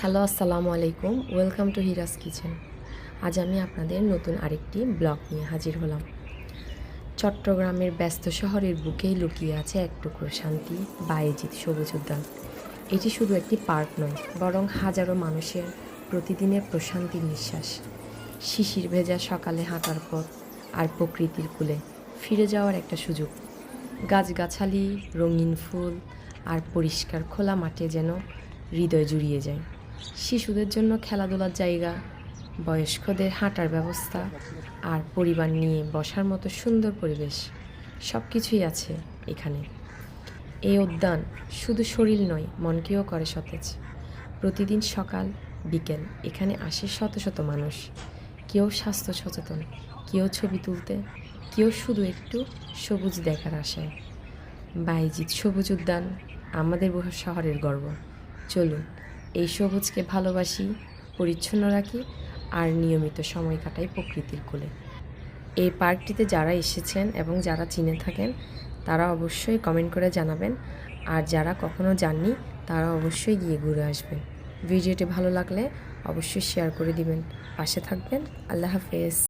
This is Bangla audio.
হ্যালো, আসসালামু আলাইকুম। Welcome to Hira's kitchen. আজ আমি আপনাদের নতুন আরেকটি ব্লগ নিয়ে হাজির হলাম। চট্টগ্রামের ব্যস্ত শহরের বুকেই লুকিয়ে আছে এক টুকরো শান্তি, বায়েজিৎ সবুজ উদ্যান। এটি শুধু একটি পার্ক নয়, বরং হাজারো মানুষের প্রতিদিনের প্রশান্তির নিঃশ্বাস। শিশির ভেজা সকালে হাঁটার পথ আর প্রকৃতির কুলে ফিরে যাওয়ার একটা সুযোগ। গাছগাছালি, রঙিন ফুল আর পরিষ্কার খোলা মাঠে যেন হৃদয় জুড়িয়ে যায়। শিশুদের জন্য খেলাধুলার জায়গা, বয়স্কদের হাঁটার ব্যবস্থা আর পরিবার নিয়ে বসার মতো সুন্দর পরিবেশ সব কিছুই আছে এখানে। এই উদ্যান শুধু শরীর নয়, মনকেও করে সতেজ। প্রতিদিন সকাল, বিকেল এখানে আসে শত শত মানুষ। কেউ স্বাস্থ্য সচেতন, কেউ ছবি তুলতে, কেউ শুধু একটু সবুজ দেখার আশায়। বাইজিৎ সবুজ উদ্যান আমাদের শহরের গর্ব। চলুন এই সবুজকে ভালোবাসি, পরিচ্ছন্ন রাখি আর নিয়মিত সময় কাটাই প্রকৃতির কোলে। এই পার্কটিতে যারা এসেছেন এবং যারা চিনে থাকেন, তারা অবশ্যই কমেন্ট করে জানাবেন। আর যারা কখনো যাননি, তারা অবশ্যই গিয়ে ঘুরে আসবেন। ভিডিওটি ভালো লাগলে অবশ্যই শেয়ার করে দিবেন। পাশে থাকবেন। আল্লাহ হাফেজ।